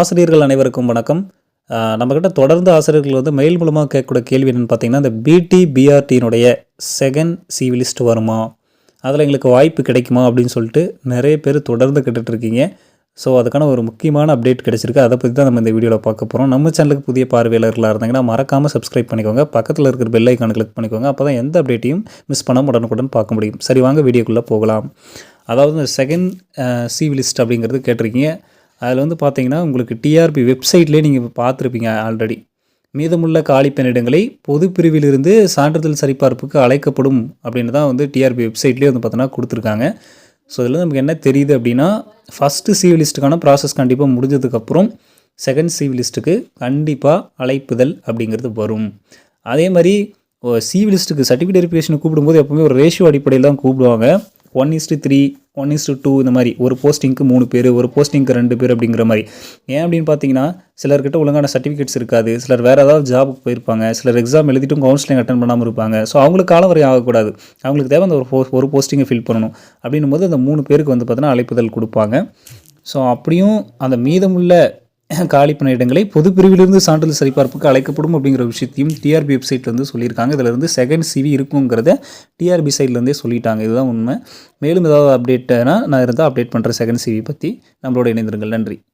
ஆசிரியர்கள் அனைவருக்கும் வணக்கம். நம்மக்கிட்ட தொடர்ந்து ஆசிரியர்கள் வந்து மெயில் மூலமாக கேட்கக்கூடிய கேள்வி என்னென்னு பார்த்தீங்கன்னா இந்த பிடி பிஆர்டியினுடைய செகண்ட் சிவிலிஸ்ட் வருமா? அதில் எங்களுக்கு வாய்ப்பு கிடைக்குமா அப்படின்னு சொல்லிட்டு நிறைய பேர் தொடர்ந்து கேட்டுட்ருக்கீங்க. ஸோ அதுக்கான ஒரு முக்கியமான அப்டேட் கிடைச்சிருக்கு. அதை பற்றி தான் நம்ம இந்த வீடியோவில் பார்க்க போகிறோம் நம்ம சேனலுக்கு புதிய பார்வையாளர்களாக இருந்தாங்கன்னா மறக்காமல் சப்ஸ்கிரைப் பண்ணிக்கோங்க. பக்கத்தில் இருக்கிற பெல் ஐக்கானை கிளிக் பண்ணிக்கோங்க. அப்போ தான் எந்த அப்டேட்டையும் மிஸ் பண்ணாம உடனுக்குடன் பார்க்க முடியும். சரி வாங்க வீடியோக்குள்ளே போகலாம். அதாவது இந்த செகண்ட் சிவிலிஸ்ட் அப்படிங்கிறது கேட்டிருக்கீங்க. அதில் வந்து பார்த்தீங்கன்னா உங்களுக்கு டிஆர்பி வெப்சைட்லேயே நீங்கள் பார்த்துருப்பீங்க ஆல்ரெடி மீதமுள்ள காலி பணியிடங்களை பொது பிரிவிலிருந்து சான்றிதழ் சரிபார்ப்புக்கு அழைக்கப்படும் அப்படின்னு தான் வந்து டிஆர்பி வெப்சைட்லேயே வந்து பார்த்தோன்னா கொடுத்துருக்காங்க. ஸோ இதில் நமக்கு என்ன தெரியுது அப்படின்னா ஃபஸ்ட்டு சிவி லிஸ்ட்டுக்கான ப்ராசஸ் கண்டிப்பாக முடிஞ்சதுக்கப்புறம் செகண்ட் சிவி லிஸ்ட்டுக்கு கண்டிப்பாக அழைப்புதல் அப்படிங்கிறது வரும். அதே மாதிரி சிவி லிஸ்ட்டுக்கு சர்டிஃபிகேட் வெரிஃபிகேஷன் கூப்பிடும்போது எப்போவுமே ஒரு ரேஷியோ அடிப்படையில் தான் கூப்பிடுவாங்க. One is to three one is to two இந்த மாதிரி. ஒரு போஸ்டிங்க்கு மூணு பேர் ஒரு போஸ்டிங்க்கு ரெண்டு பேர் அப்படிங்கிற மாதிரி. ஏன் அப்படின்னு பார்த்தீங்கன்னா சிலர்கிட்ட ஒழுங்கான சர்டிஃபிகேட்ஸ் இருக்காது. சிலர் வேறு ஏதாவது ஜாபுக்கு போயிருப்பாங்க. சிலர் எக்ஸாம் எழுதிட்டும் கவுன்சிலிங் அட்டன் பண்ணாமல் இருப்பாங்க. ஸோ அவங்களுக்கு காலம் வரை ஆகக்கூடாது. அவங்களுக்கு தேவை அந்த ஒரு போ ஒரு போஸ்டிங்கை ஃபில் பண்ணணும். அப்படின்னும் போது அந்த மூணு பேருக்கு வந்து பார்த்தீங்கன்னா அழைப்புதல் கொடுப்பாங்க. ஸோ அப்படியும் அந்த மீதமுள்ள காலி இடங்களை பொது பிரிவிலிருந்து சான்றிதழ் சரிபார்ப்புக்கு அழைக்கப்படும் அப்படிங்கிற விஷயத்தையும் டிஆர்பி வெப்சைட் வந்து சொல்லியிருக்காங்க. இதில் இருந்து செகண்ட் சிவி இருக்குங்கிறத டிஆர்பி சைட்லேருந்தே சொல்லிட்டாங்க. இதுதான் உண்மை. மேலும் ஏதாவது அப்டேட்னா நான் இருந்தால் அப்டேட் பண்ணுறேன் செகண்ட் சிவி பற்றி நம்மளோட இணைந்திருங்கள். நன்றி.